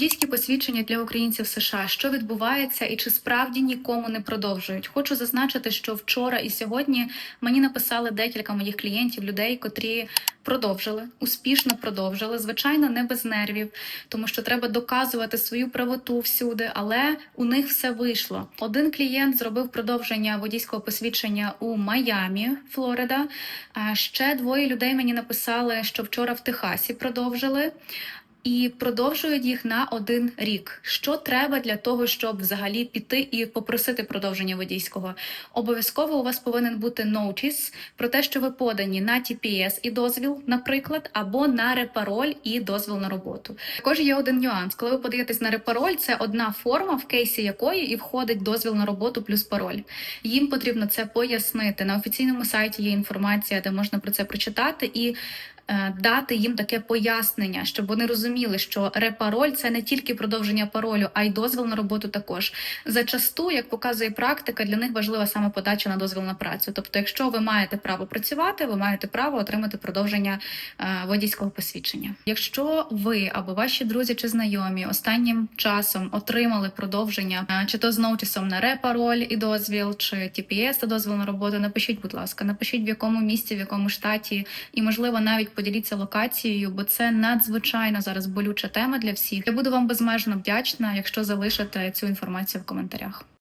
Водійські посвідчення для українців США, що відбувається і чи справді нікому не продовжують. Хочу зазначити, що вчора і сьогодні мені написали декілька моїх клієнтів, людей, котрі продовжили, успішно продовжили. Звичайно, не без нервів, тому що треба доказувати свою правоту всюди, але у них все вийшло. Один клієнт зробив продовження водійського посвідчення у Майамі, Флорида. А ще двоє людей мені написали, що вчора в Техасі продовжили і продовжують їх на один рік. Що треба для того, щоб взагалі піти і попросити продовження водійського? Обов'язково у вас повинен бути ноутіс про те, що ви подані на TPS і дозвіл, наприклад, або на репароль і дозвіл на роботу. Також є один нюанс. Коли ви подаєтесь на репароль, це одна форма, в кейсі якої і входить дозвіл на роботу плюс пароль. Їм потрібно це пояснити. На офіційному сайті є інформація, де можна про це прочитати і дати їм таке пояснення, щоб вони розуміли, що репароль це не тільки продовження паролю, а й дозвіл на роботу також. Зачасту, як показує практика, для них важлива саме подача на дозвіл на працю. Тобто, якщо ви маєте право працювати, ви маєте право отримати продовження е, водійського посвідчення. Якщо ви або ваші друзі чи знайомі останнім часом отримали продовження, е, чи то з ноутісом на репароль і дозвіл, чи TPS та дозвіл на роботу, напишіть, будь ласка, напишіть в якому місті, в якому штаті, і можливо навіть поділіться локацією, бо це надзвичайно зараз болюча тема для всіх. Я буду вам безмежно вдячна, якщо залишите цю інформацію в коментарях.